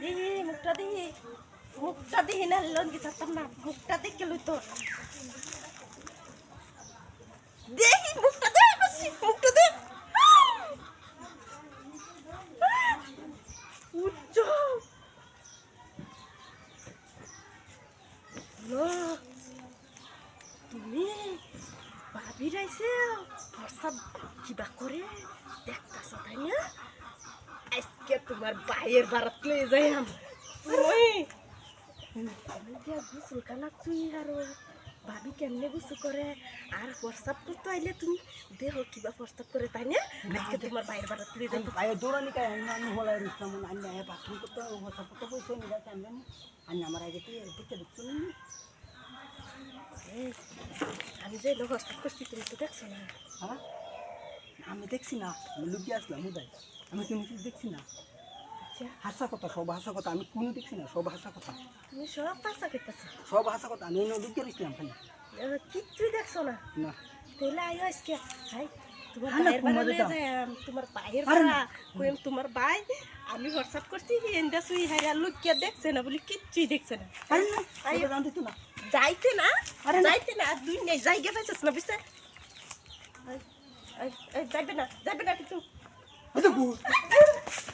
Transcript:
দিহি, মুখটা দিহি। মুখটা দিহি না কি চাতাম না। মুখটা দেখে লই তোর মুখটা দে মুখটা দে। উচ্চ। তুমি ভাবি রাইছে কিবা করে? দেখতাছ তাই না আজকে তোমার বাইয়ের বারাত লয়ে যাই ওই দিয়া গুসল কানা তুই আর ভাবি কেমনে গুসু করে আর প্রস্তাব করতে আইলে তুমি দেহ কিবা প্রস্তাব করে তাই না আজকে তোমার বাইয়ের বারাত লয়ে যাই বাইরে দৌড়ানি কায় আমি হলাই রুস্তাম আমি আয় বাথরুম করতে হোয়াটসঅ্যাপ করতে বসে নি গাছ আনবে আমি আমার আগে তুই দেখতে দেখছ না আমি যে লোক প্রস্তাব করছি তুমি তো দেখছ না হ্যাঁ আমি দেখছি না আমি লুকিয়ে আসলাম উদয়। আমি কোনো কিছু দেখছি না? আচ্ছা। হাসা কথা সব হাসা কথা আমি কোনো দেখছি না সব হাসা কথা। তুমি সব পাশা করতেছো সব হাসা কথা আমি লুকিয়ে আসলাম খালি। কিচ্ছুই দেখছ না? না। তাহলে আইও আজকে হাই তোমার না, ভাইয়ের বাড়া কুমারে লয়ে যাও। যাই তোমার ভাইয়ের আরে বাড়া কইম তোমার ভাই আমি হোয়াটসঅ্যাপ করছি এন্ডা সুই হাইরা লুকিয়ে দেখছে না বলি কিচ্ছুই দেখছে না। আরে না আই- জানতে তো না। যাইতে না যাইতে না দুই নেই জায়গা পাইছিস না বুঝতে? যাবে না যাবে না কিছু।